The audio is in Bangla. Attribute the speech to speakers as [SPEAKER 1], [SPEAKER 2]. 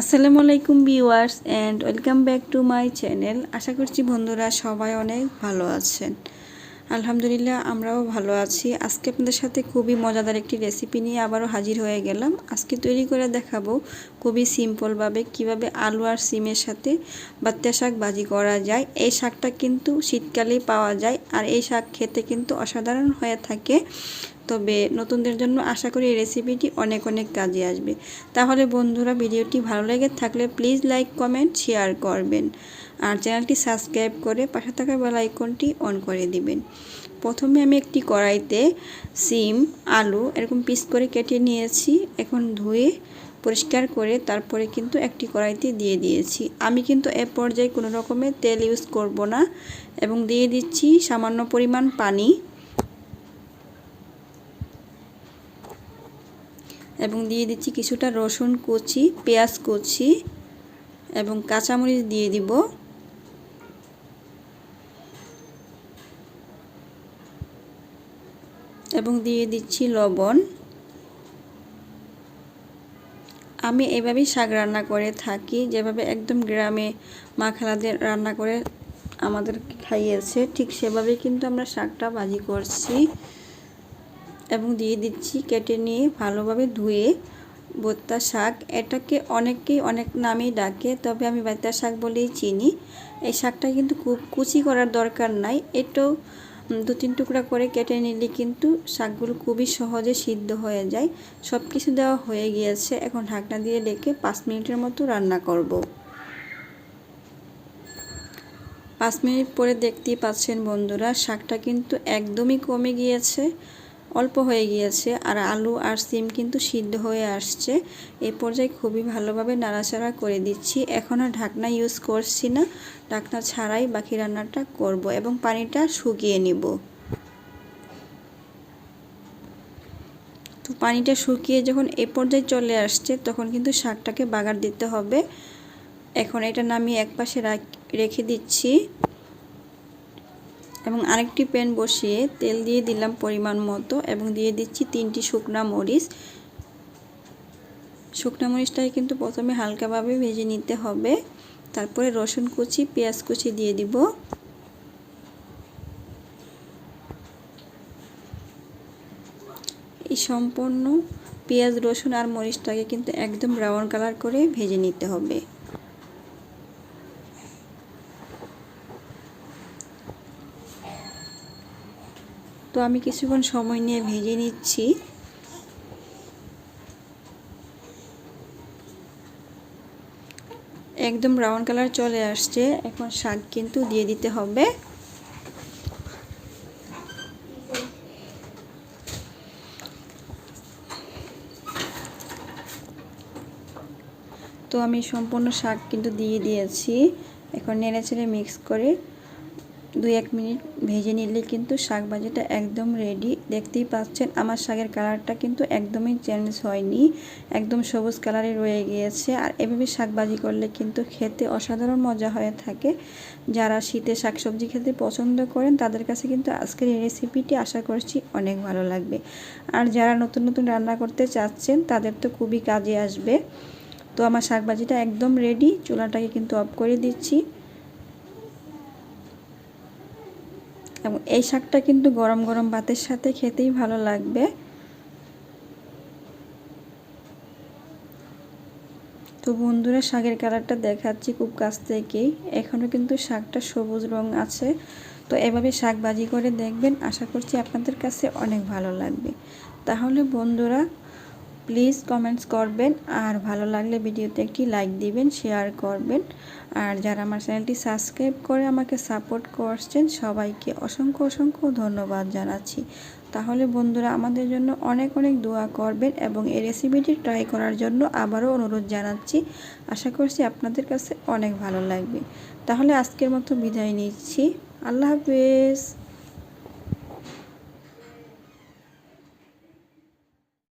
[SPEAKER 1] আসসালামু আলাইকুম viewers and welcome back to my channel. আশা করছি বন্ধুরা সবাই অনেক ভালো আছেন। আলহামদুলিল্লাহ আমরাও ভালো আছি। আজকে আপনাদের সাথে খুবই মজাদার একটি রেসিপি নিয়ে আবারও হাজির হয়ে গেলাম। আজকে তৈরি করে দেখাবো খুবই সিম্পলভাবে কীভাবে আলু আর সিমের সাথে বাত্তা শাক ভাজি করা যায়। এই শাকটা কিন্তু শীতকালেই পাওয়া যায় আর এই শাক খেতে কিন্তু অসাধারণ হয়ে থাকে। তবে নতুনদের জন্য আশা করি এই রেসিপিটি অনেক অনেক কাজে আসবে। তাহলে বন্ধুরা, ভিডিওটি ভালো লেগে থাকলে প্লিজ লাইক কমেন্ট শেয়ার করবেন। আর চ্যানেলটি সাবস্ক্রাইব করে পাশে থাকা বেল আইকনটি অন করে দিবেন। প্রথমে আমি একটি কড়াইতে সিম, আলু এরকম পিস করে কেটে নিয়েছি। এখন ধুয়ে পরিষ্কার করে তারপরে কিন্তু একটি কড়াইতে দিয়ে দিয়েছি। আমি কিন্তু এ পর্যায়ে কোনো রকমের তেল ইউজ করব না এবং দিয়ে দিচ্ছি সামান্য পরিমাণ পানি। এবং দিয়ে দিচ্ছি কিছুটা রসুন কুচি, পেঁয়াজ কুচি এবং কাঁচামরিচ দিয়ে দিব। এবং দিয়ে দিচ্ছি লবণ। আমি এভাবেই শাক রান্না করে থাকি, যেভাবে একদম গ্রামে মা খালাদের রান্না করে আমাদের খাইয়েছে, ঠিক সেভাবেই কিন্তু আমরা শাকটা ভাজি করছি। এবং দিয়ে দিচ্ছি, কেটে নিয়ে ভালোভাবে ধুয়ে। বত্তা শাক, এটাকে অনেকেই অনেক নামেই ডাকে, তবে আমি বাত্তা শাক বলেই চিনি। এই শাকটা কিন্তু খুব কুচি করার দরকার নাই এটাও দু তিন টুকরা করে কেটে নিলে কিন্তু শাকগুলো খুবই সহজে সিদ্ধ হয়ে যায়। সব কিছু দেওয়া হয়ে গিয়েছে, এখন ঢাকনা দিয়ে ডেকে পাঁচ মিনিটের মতো রান্না করব। পাঁচ মিনিট পরে দেখতেই পাচ্ছেন বন্ধুরা, শাকটা কিন্তু একদমই কমে গিয়েছে। অল্প হয়ে গিয়েছে আর আলু আর সিম কিন্তু সিদ্ধ হয়ে আসছে। এ পর্যায়ে খুবই ভালোভাবে নাড়াচাড়া করে দিচ্ছি। এখন আর ঢাকনা ইউজ করছি না। ঢাকনা ছাড়াই বাকি রান্নাটা করব এবং পানিটা শুকিয়ে নিব। তো পানিটা শুকিয়ে যখন এ পর্যায়ে চলে আসছে তখন কিন্তু শাকটাকে বাগার দিতে হবে। এখন এটা নামিয়ে এক পাশে রেখে দিচ্ছি। এবং আরেকটি প্যান বসিয়ে তেল দিয়ে দিলাম পরিমাণ মতো এবং দিয়ে দিচ্ছি তিনটি শুকনা মরিচ। শুকনা মরিচটাকে কিন্তু প্রথমে হালকাভাবে ভেজে নিতে হবে। তারপরে রসুন কুচি, পেঁয়াজ কুচি দিয়ে দিব। এই সম্পূর্ণ পেঁয়াজ, রসুন আর মরিচটাকে কিন্তু একদম ব্রাউন কালার করে ভেজে নিতে হবে। তো আমি কিছুক্ষণ সময় নিয়ে ভেজে নিচ্ছি। একদম ব্রাউন কালার চলে আসছে, এখন শাক কিন্তু দিয়ে দিতে হবে। তো আমি সম্পূর্ণ শাক কিন্তু দিয়ে দিয়েছি। এখন নেড়ে ছেড়ে মিক্স করে দুই এক মিনিট ভেজে নিলে কিন্তু শাক ভাজিটা একদম রেডি দেখতেই পাচ্ছেন, আমার শাকের কালারটা কিন্তু একদমই চেঞ্জ হয়নি, একদম সবুজ কালারে রয়ে গিয়েছে। আর এভাবে শাক ভাজি করলে কিন্তু খেতে অসাধারণ মজা হয়ে থাকে। যারা শীতে শাকসবজি খেতে পছন্দ করেন, তাদের কাছে কিন্তু আজকের এই রেসিপিটি আশা করছি অনেক ভালো লাগবে। আর যারা নতুন নতুন রান্না করতে চাচ্ছেন, তাদের তো খুবই কাজে আসবে। তো আমার শাক ভাজিটা একদম রেডি চুলাটাকে কিন্তু অফ করে দিচ্ছি। এবং এই শাকটা কিন্তু গরম গরম ভাতের সাথে খেতেই ভালো লাগবে। তো বন্ধুরা, শাকের কালারটা দেখাচ্ছি খুব কাছ থেকেই। এখনও কিন্তু শাকটা সবুজ রং আছে। তো এভাবে শাক ভাজি করে দেখবেন, আশা করছি আপনাদের কাছে অনেক ভালো লাগবে। তাহলে বন্ধুরা প্লিজ কমেন্টস করবেন আর ভালো লাগলে ভিডিওতে একটি লাইক দিবেন, শেয়ার করবেন। আর যারা আমার চ্যানেলটি সাবস্ক্রাইব করে আমাকে সাপোর্ট করছেন, সবাইকে অসংখ্য অসংখ্য ধন্যবাদ জানাচ্ছি। তাহলে বন্ধুরা, আমাদের জন্য অনেক অনেক দোয়া করবেন এবং এই রেসিপিটি ট্রাই করার জন্য আবারও অনুরোধ জানাচ্ছি। আশা করছি আপনাদের কাছে অনেক ভালো লাগবে। তাহলে আজকের মতো বিদায় নিচ্ছি। আল্লাহ হাফেজ।